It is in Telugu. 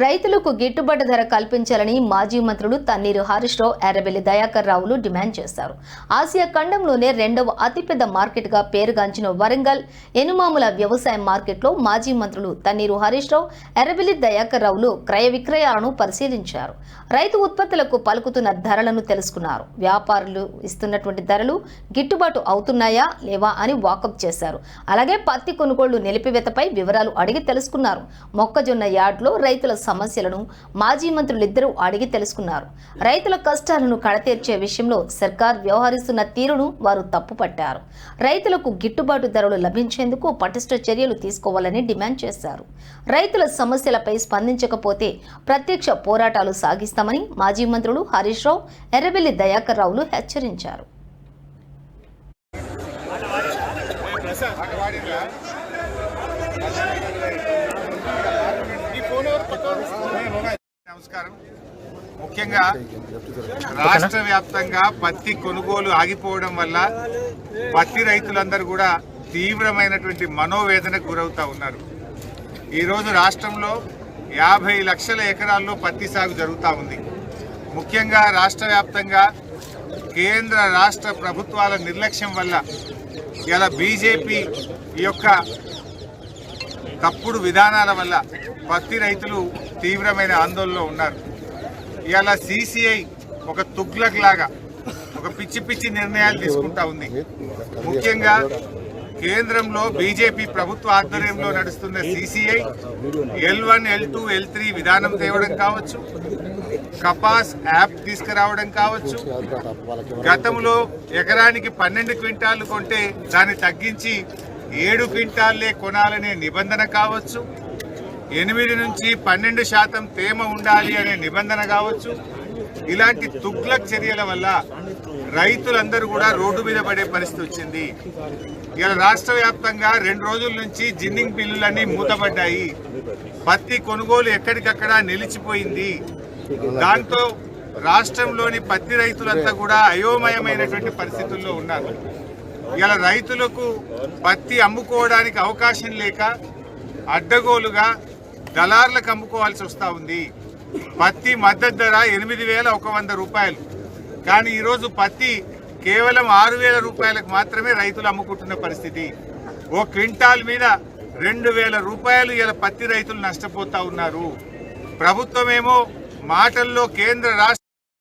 రైతులకు గిట్టుబాటు ధర కల్పించాలని మాజీ మంత్రులు తన్నీరు హరీష్ రావు ఎర్రబెల్లి దయాకర్ రావులు డిమాండ్ చేశారు. ఆసియా ఖండంలోనే రెండవ అతిపెద్ద మార్కెట్గా పేరుగాంచిన వరంగల్ ఎనుమాముల వ్యవసాయ మార్కెట్లో మాజీ మంత్రులు తన్నీరు హరీష్ రావు ఎర్రబెల్లి దయాకర్ రావులు క్రయ విక్రయాలను పరిశీలించారు. రైతు ఉత్పత్తులకు పలుకుతున్న ధరలను తెలుసుకున్నారు. వ్యాపారులు ఇస్తున్నటువంటి ధరలు గిట్టుబాటు అవుతున్నాయా లేవా అని వాకప్ చేశారు. అలాగే పత్తి కొనుగోళ్ళు నిలిపివేతపై వివరాలు అడిగి తెలుసుకున్నారు. మొక్కజొన్న యార్డ్లో రైతుల సమస్యలను మాజీ మంత్రులిద్దరూ అడిగి తెలుసుకున్నారు. రైతుల కష్టాలను కడతీర్చే విషయంలో సర్కార్ వ్యవహరిస్తున్న తీరును వారు తప్పుపట్టారు. రైతులకు గిట్టుబాటు ధరలు లభించేందుకు పటిష్ట చర్యలు తీసుకోవాలని డిమాండ్ చేశారు. రైతుల సమస్యలపై స్పందించకపోతే ప్రత్యక్ష పోరాటాలు సాగిస్తామని మాజీ మంత్రులు హరీష్ రావు ఎర్రబెల్లి దయాకర్ రావులు హెచ్చరించారు. నమస్కారం ముఖ్యంగా రాష్ట్ర వ్యాప్తంగా పత్తి కొనుగోలు ఆగిపోవడం వల్ల పత్తి రైతులందరూ కూడా తీవ్రమైనటువంటి మనోవేదనకు గురవుతా ఉన్నారు. ఈరోజు రాష్ట్రంలో యాభై లక్షల ఎకరాల్లో పత్తి సాగు జరుగుతూ ఉంది. ముఖ్యంగా రాష్ట్ర వ్యాప్తంగా కేంద్ర రాష్ట్ర ప్రభుత్వాల నిర్లక్ష్యం వల్ల ఇలా బీజేపీ యొక్క తప్పుడు విధానాల వల్ల పత్తి రైతులు తీవ్రమైన ఆందోళనలో ఉన్నారు. ఇవాళ సిసిఐ ఒక తుగ్లక్ లాగా ఒక పిచ్చి పిచ్చి నిర్ణయాలు తీసుకుంటా ఉంది. ముఖ్యంగా కేంద్రంలో బీజేపీ ప్రభుత్వ ఆధ్వర్యంలో నడుస్తున్న CCI L one L two L three విధానం తేవడం కావచ్చు కపాస్ యాప్ తీసుకురావడం కావచ్చు. గతంలో ఎకరానికి పన్నెండు క్వింటాలు కొంటే దాన్ని తగ్గించి ఏడు క్వింటాల్లే కొనాలనే నిబంధన కావచ్చు. ఎనిమిది నుంచి పన్నెండు శాతం తేమ ఉండాలి అనే నిబంధన కావచ్చు. ఇలాంటి తుగ్లక్ చర్యల వల్ల రైతులందరూ కూడా రోడ్డు మీద పడే పరిస్థితి వచ్చింది. ఇలా రాష్ట్ర వ్యాప్తంగా రెండు రోజుల నుంచి జిన్నింగ్ బిల్లులన్నీ మూతపడ్డాయి. పత్తి కొనుగోలు ఎక్కడికక్కడ నిలిచిపోయింది. దాంతో రాష్ట్రంలోని పత్తి రైతులంతా కూడా అయోమయమైనటువంటి పరిస్థితుల్లో ఉన్నారు. ఇలా రైతులకు పత్తి అమ్ముకోవడానికి అవకాశం లేక అడ్డగోలుగా దళార్లకు అమ్ముకోవాల్సి వస్తూ ఉంది. పత్తి మద్దతు ధర ఎనిమిది వేల ఒక వంద రూపాయలు. కానీ ఈరోజు పత్తి కేవలం ఆరు వేల రూపాయలకు మాత్రమే రైతులు అమ్ముకుంటున్న పరిస్థితి. ఓ క్వింటాల్ మీద రెండు వేల రూపాయలు ఇలా పత్తి రైతులు నష్టపోతూ ఉన్నారు. ప్రభుత్వమేమో మాటల్లో కేంద్ర రాష్ట్ర